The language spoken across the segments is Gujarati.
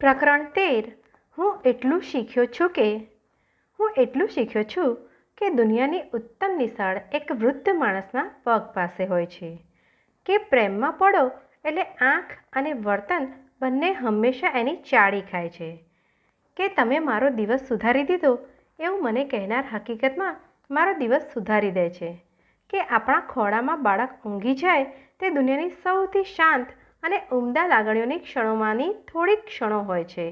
પ્રકરણ તેર. હું એટલું શીખ્યો છું કે, હું એટલું શીખ્યો છું કે દુનિયાની ઉત્તમ નિશાળ એક વૃદ્ધ માણસના પગ પાસે હોય છે. કે પ્રેમમાં પડો એટલે આંખ અને વર્તન બંને હંમેશા એની ચાળી ખાય છે. કે તમે મારો દિવસ સુધારી દીધો એવું મને કહેનાર હકીકતમાં મારો દિવસ સુધારી દે છે. કે આપણા ખોળામાં બાળક ઊંઘી જાય તે દુનિયાની સૌથી શાંત અને ઉમદા લાગણીઓની ક્ષણોમાંની થોડીક ક્ષણો હોય છે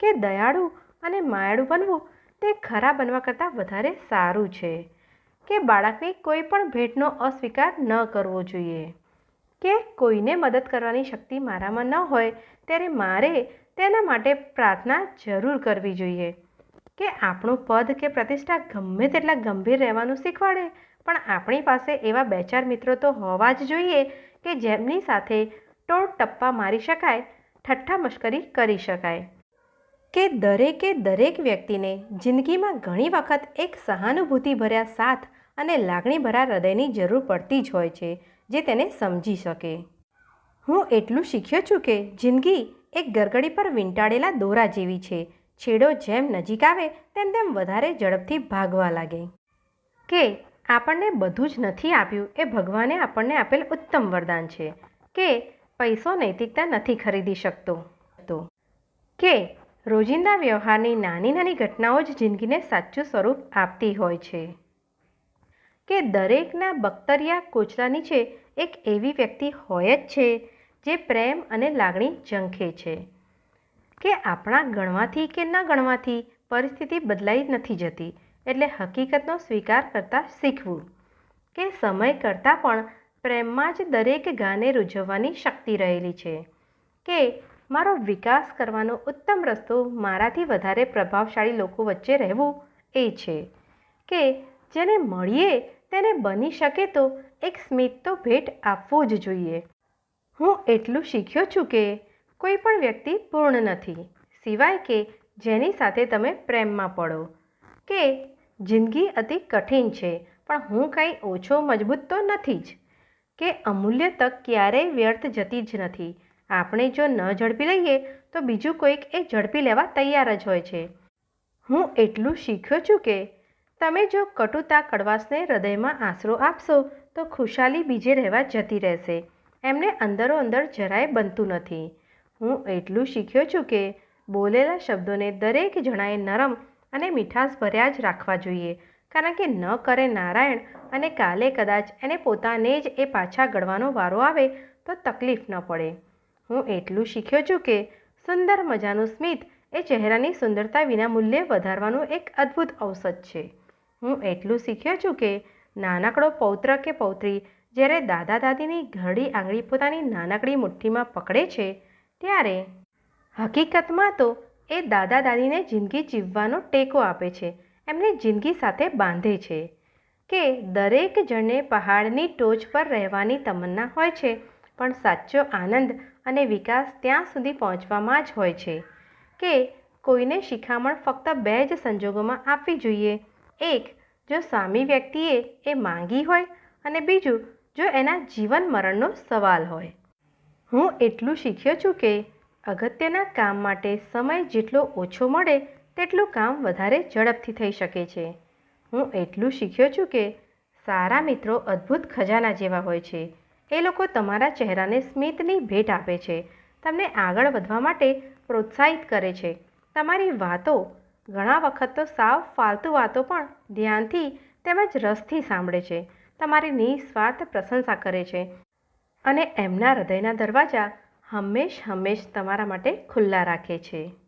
કે દયાળુ અને માયાળુ બનવું તે ખરા બનવા કરતાં વધારે સારું છે. કે બાળકની કોઈ પણ ભેટનો અસ્વીકાર ન કરવો જોઈએ. કે કોઈને મદદ કરવાની શક્તિ મારામાં ન હોય ત્યારે મારે તેના માટે પ્રાર્થના જરૂર કરવી જોઈએ. કે આપણું પદ કે પ્રતિષ્ઠા ગમે તેટલા ગંભીર રહેવાનું શીખવાડે, પણ આપણી પાસે એવા બે ચાર મિત્રો તો હોવા જ જોઈએ કે જેમની સાથે ટોળ ટપ્પા મારી શકાય ઠઠ્ઠા મશ્કરી કરી શકાય. કે દરેકે દરેક વ્યક્તિને જિંદગીમાં ઘણી વખત એક સહાનુભૂતિભર્યા સાથ અને લાગણીભર્યા હૃદયની જરૂર પડતી જ હોય છે જે તેને સમજી શકે. હું એટલું શીખ્યો છું કે જિંદગી એક ગરગડી પર વીંટાળેલા દોરા જેવી છે. છેડો જેમ નજીક આવે તેમ તેમ વધારે ઝડપથી ભાગવા લાગે. કે આપણને બધું જ નથી આપ્યું એ ભગવાને આપણને આપેલ ઉત્તમ વરદાન છે. કે પૈસો નૈતિકતા નથી ખરીદી શકતો. તો કે રોજિંદા વ્યવહારની નાની નાની ઘટનાઓ જ જિંદગીને સાચું સ્વરૂપ આપતી હોય છે. કે દરેકના બખ્તરિયા કોચલા નીચે એક એવી વ્યક્તિ હોય જ છે, જે પ્રેમ અને લાગણી ઝંખે છે. કે આપણા ગણવાથી કે ન ગણવાથી પરિસ્થિતિ બદલાઈ નથી જતી, એટલે હકીકતનો સ્વીકાર કરતાં શીખવું. કે સમય કરતાં પણ પ્રેમમાં જ દરેક ગાને રૂઝવવાની શક્તિ રહેલી છે. કે મારો વિકાસ કરવાનો ઉત્તમ રસ્તો મારાથી વધારે પ્રભાવશાળી લોકો વચ્ચે રહેવું એ છે. કે જેને મળીએ, તેને બની શકે તો એક સ્મિત તો ભેટ આપવું જ જોઈએ. હું એટલું શીખ્યો છું કે કોઈ પણ વ્યક્તિ પૂર્ણ નથી, સિવાય કે જેની સાથે તમે પ્રેમમાં પડો. કે જિંદગી અતિ કઠિન છે, પણ હું કંઈ ઓછો મજબૂત તો નથી જ. કે અમૂલ્ય તક ક્યારેય વ્યર્થ જતી જ નથી. આપણે જો ન ઝડપી લઈએ, તો બીજું કોઈક એ ઝડપી લેવા તૈયાર જ હોય છે. હું એટલું શીખ્યો છું કે, તમે જો કટુતા કડવાશને હૃદયમાં આશરો આપશો, તો ખુશાલી બીજે રહેવા જતી રહેશે. એમને અંદરો અંદર જરાય બનતું નથી. હું એટલું શીખ્યો છું કે, બોલેલા શબ્દોને દરેક જણાએ નરમ અને મીઠાશ ભર્યા જ રાખવા જોઈએ. કારણ કે ન કરે નારાયણ અને કાલે કદાચ એને પોતાને જ એ પાછા ગળવાનો વારો આવે તો તકલીફ ન પડે. હું એટલું શીખ્યો છું કે સુંદર મજાનું સ્મિત એ ચહેરાની સુંદરતા વિના મૂલ્યે વધારવાનું એક અદ્ભુત ઔષધ છે. હું એટલું શીખ્યો છું કે નાનકડો પૌત્ર કે પૌત્રી જ્યારે દાદા દાદીની ઘરડી આંગળી પોતાની નાનકડી મુઠ્ઠીમાં પકડે છે, ત્યારે હકીકતમાં તો એ દાદા દાદીને જિંદગી જીવવાનો ટેકો આપે છે. એમને જિંદગી સાથે બાંધે છે કે દરેક જણને પહાડની ટોચ પર રહેવાની તમન્ના હોય છે, પણ સાચો આનંદ અને વિકાસ ત્યાં સુધી પહોંચવામાં જ હોય છે કે કોઈને શિખામણ ફક્ત બે જ સંજોગોમાં આપવી જોઈએ, એક જો સામી વ્યક્તિએ એ માંગી હોય અને બીજું જો એના જીવન મરણનો સવાલ હોય. હું એટલું શીખ્યો છું કે અગત્યના કામ માટે સમય જેટલો ઓછો મળે તેટલું કામ વધારે ઝડપથી થઈ શકે છે. હું એટલું શીખ્યો છું કે સારા મિત્રો અદ્ભુત ખજાના જેવા હોય છે. એ લોકો તમારા ચહેરાને સ્મિતની ભેટ આપે છે. તમને આગળ વધવા માટે પ્રોત્સાહિત કરે છે. તમારી વાતો ઘણા વખત તો સાવ ફાલતુ વાતો પણ ધ્યાનથી તેમજ રસથી સાંભળે છે. તમારી નિસ્વાર્થ પ્રશંસા કરે છે. અને એમના હૃદયના દરવાજા હંમેશ હંમેશ તમારા માટે ખુલ્લા રાખે છે.